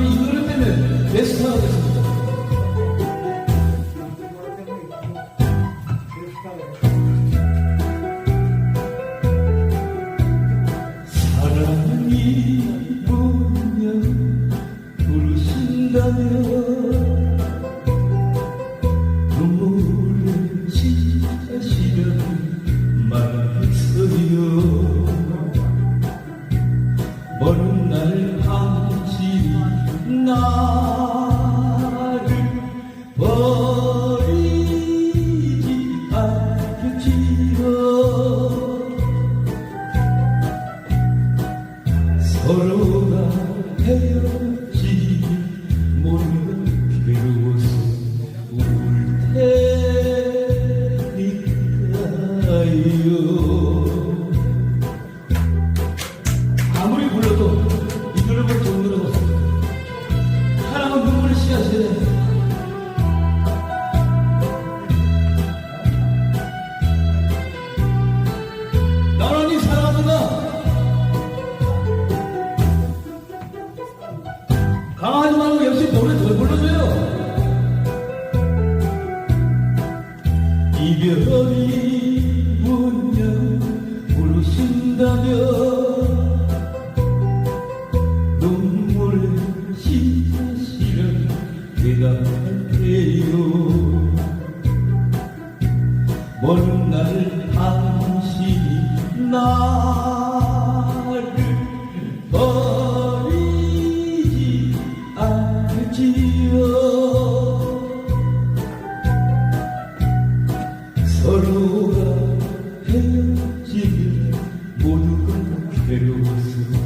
여러분이 이 노래 때문에 내 스타가 됐습니다. 사랑이 뭐냐 부르신다면 말했어요. 먼날 나를 버리지 않겠지요 서로가 헤어지기 모르는 어서 울 테니까요. 나란히 사랑하구나 강하지 말고 역시 노래 더 불러줘요. 이별이 문명 울신다면 눈물 심 대답할게요. 먼 날 당신이 나를 버리지 않지요. 서로가 헤어지면 모두가 괴로워서